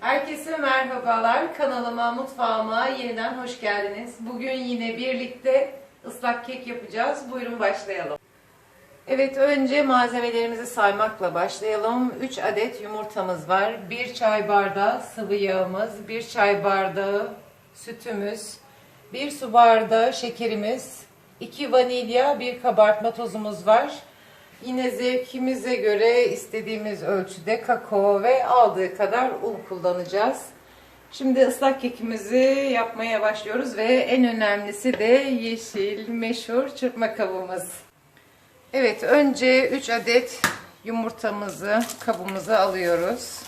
Herkese merhabalar. Kanalıma, mutfağıma yeniden hoş geldiniz. Bugün yine birlikte ıslak kek yapacağız. Buyurun başlayalım. Evet, önce malzemelerimizi saymakla başlayalım. 3 adet yumurtamız var. 1 çay bardağı sıvı yağımız, 1 çay bardağı sütümüz, 1 su bardağı şekerimiz, 2 vanilya, 1 kabartma tozumuz var. Yine zevkimize göre istediğimiz ölçüde kakao ve aldığı kadar un kullanacağız. Şimdi ıslak kekimizi yapmaya başlıyoruz ve en önemlisi de yeşil meşhur çırpma kabımız. Evet önce 3 adet yumurtamızı kabımıza alıyoruz.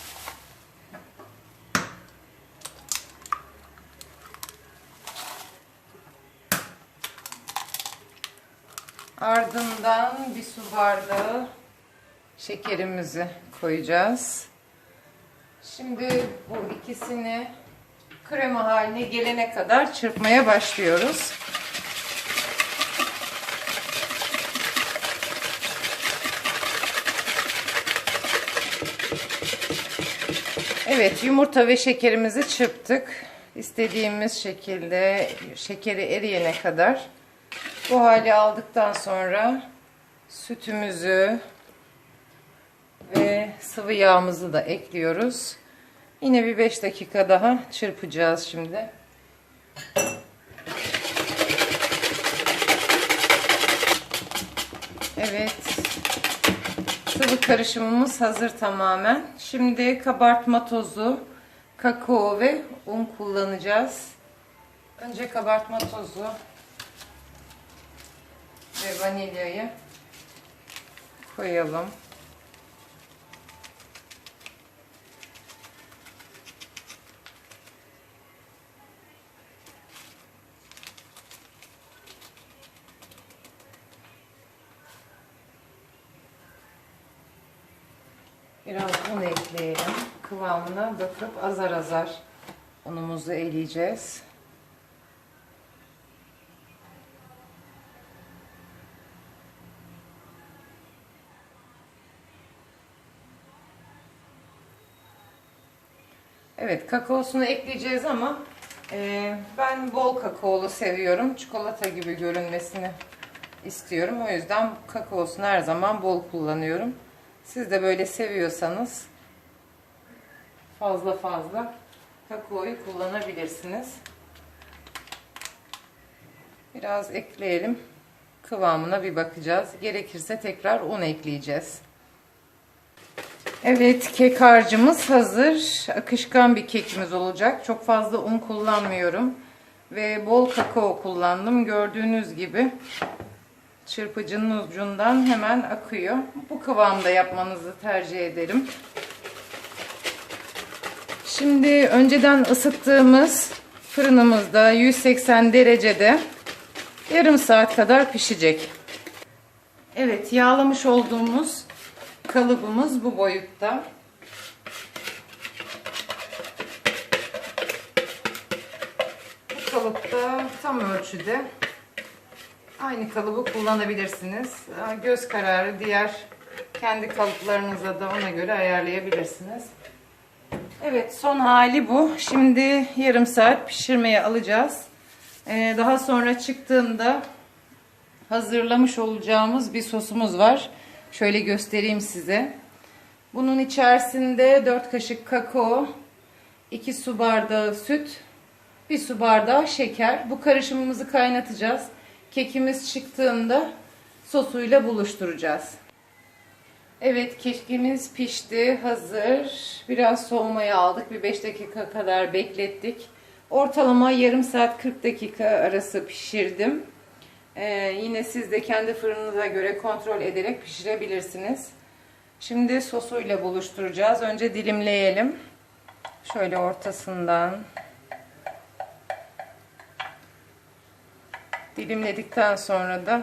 Ardından bir su bardağı şekerimizi koyacağız. Şimdi bu ikisini krema haline gelene kadar çırpmaya başlıyoruz. Evet yumurta ve şekerimizi çırptık. İstediğimiz şekilde şekeri eriyene kadar bu hali aldıktan sonra sütümüzü ve sıvı yağımızı da ekliyoruz. Yine bir 5 dakika daha çırpacağız şimdi. Evet. Sıvı karışımımız hazır tamamen. Şimdi kabartma tozu, kakao ve un kullanacağız. Önce kabartma tozu ve vanilyayı koyalım. Biraz un ekleyelim. Kıvamına bakıp azar azar unumuzu eleyeceğiz. Evet kakaosunu ekleyeceğiz ama e, ben bol kakaolu seviyorum. Çikolata gibi görünmesini istiyorum. O yüzden kakaosunu her zaman bol kullanıyorum. Siz de böyle seviyorsanız fazla fazla kakaoyu kullanabilirsiniz. Biraz ekleyelim. Kıvamına bir bakacağız. Gerekirse tekrar un ekleyeceğiz. Evet kek harcımız hazır. Akışkan bir kekimiz olacak. Çok fazla un kullanmıyorum. Ve bol kakao kullandım. Gördüğünüz gibi çırpıcının ucundan hemen akıyor. Bu kıvamda yapmanızı tercih ederim. Şimdi önceden ısıttığımız fırınımızda 180 derecede yarım saat kadar pişecek. Evet yağlamış olduğumuz kalıbımız bu boyutta. Bu kalıpta tam ölçüde aynı kalıbı kullanabilirsiniz. Göz kararı diğer kendi kalıplarınıza da ona göre ayarlayabilirsiniz. Evet son hali bu. Şimdi yarım saat pişirmeye alacağız. Ee, daha sonra çıktığında hazırlamış olacağımız bir sosumuz var. Şöyle göstereyim size. Bunun içerisinde 4 kaşık kakao, 2 su bardağı süt, 1 su bardağı şeker. Bu karışımımızı kaynatacağız. Kekimiz çıktığında sosuyla buluşturacağız. Evet kekimiz pişti, hazır. Biraz soğumaya aldık. Bir 5 dakika kadar beklettik. Ortalama yarım saat 40 dakika arası pişirdim. Ee, yine siz de kendi fırınınıza göre kontrol ederek pişirebilirsiniz. Şimdi sosuyla buluşturacağız. Önce dilimleyelim. Şöyle ortasından. Dilimledikten sonra da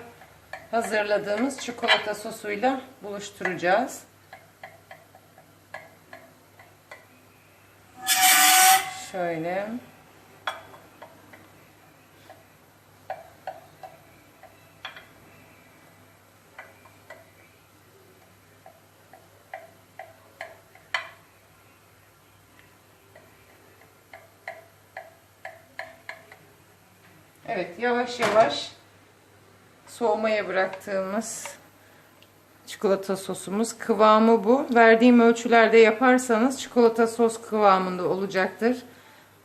hazırladığımız çikolata sosuyla buluşturacağız. Şöyle. Evet yavaş yavaş soğumaya bıraktığımız çikolata sosumuz kıvamı bu. Verdiğim ölçülerde yaparsanız çikolata sos kıvamında olacaktır.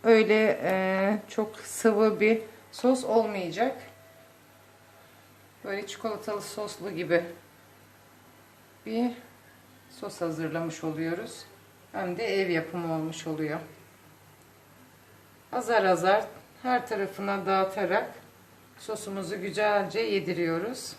Öyle e, çok sıvı bir sos olmayacak. Böyle çikolatalı soslu gibi bir sos hazırlamış oluyoruz. Hem de ev yapımı olmuş oluyor. Azar azar her tarafına dağıtarak sosumuzu güzelce yediriyoruz.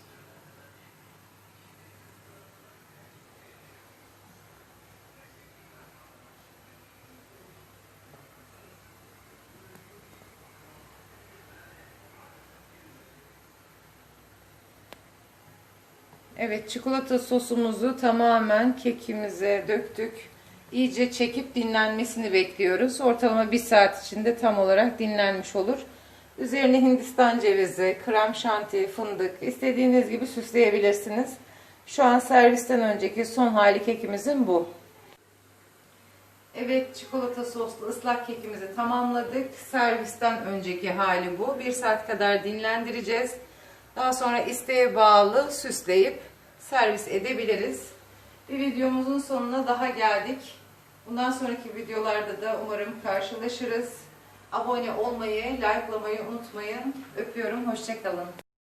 Evet çikolata sosumuzu tamamen kekimize döktük. İyice çekip dinlenmesini bekliyoruz. Ortalama bir saat içinde tam olarak dinlenmiş olur. Üzerine hindistan cevizi, krem şanti, fındık istediğiniz gibi süsleyebilirsiniz. Şu an servisten önceki son hali kekimizin bu. Evet çikolata soslu ıslak kekimizi tamamladık. Servisten önceki hali bu. Bir saat kadar dinlendireceğiz. Daha sonra isteğe bağlı süsleyip servis edebiliriz. Bir videomuzun sonuna daha geldik. Bundan sonraki videolarda da umarım karşılaşırız. Abone olmayı, likelamayı unutmayın. Öpüyorum, hoşçakalın.